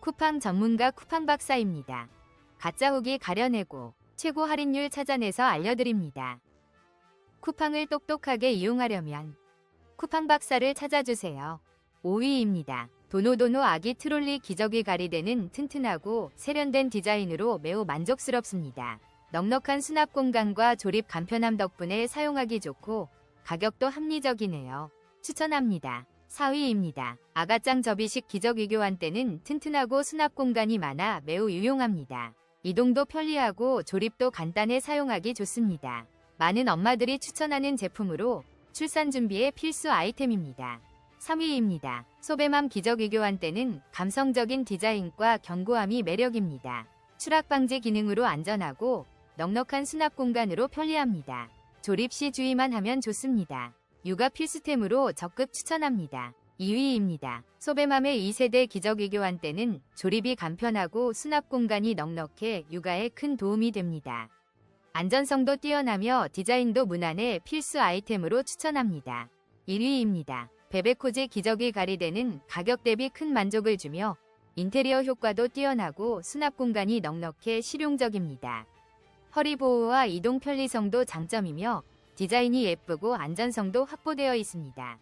쿠팡 전문가 쿠팡 박사입니다. 가짜 후기 가려내고 최고 할인율 찾아내서 알려드립니다. 쿠팡을 똑똑하게 이용하려면 쿠팡 박사를 찾아주세요. 5위입니다. 도노도노 아기 트롤리 기저귀 가리대는 튼튼하고 세련된 디자인으로 매우 만족스럽습니다. 넉넉한 수납 공간과 조립 간편함 덕분에 사용하기 좋고 가격도 합리적이네요. 추천합니다. 4위입니다. 아가짱 접이식 기저귀 교환대는 튼튼하고 수납 공간이 많아 매우 유용합니다. 이동도 편리하고 조립도 간단해 사용하기 좋습니다. 많은 엄마들이 추천하는 제품으로 출산 준비에 필수 아이템입니다. 3위입니다. 소베맘 기저귀 교환대는 감성적인 디자인과 견고함이 매력입니다. 추락 방지 기능으로 안전하고 넉넉한 수납 공간으로 편리합니다. 조립 시 주의만 하면 좋습니다. 육아 필수템으로 적극 추천합니다. 2위입니다. 소베맘의 2세대 기저귀 교환대는 조립이 간편하고 수납 공간이 넉넉해 육아에 큰 도움이 됩니다. 안전성도 뛰어나며 디자인도 무난해 필수 아이템으로 추천합니다. 1위입니다. 베베코즈 기저귀 가리대는 가격 대비 큰 만족을 주며 인테리어 효과도 뛰어나고 수납 공간이 넉넉해 실용적입니다. 허리 보호와 이동 편리성도 장점이며 디자인이 예쁘고 안전성도 확보되어 있습니다.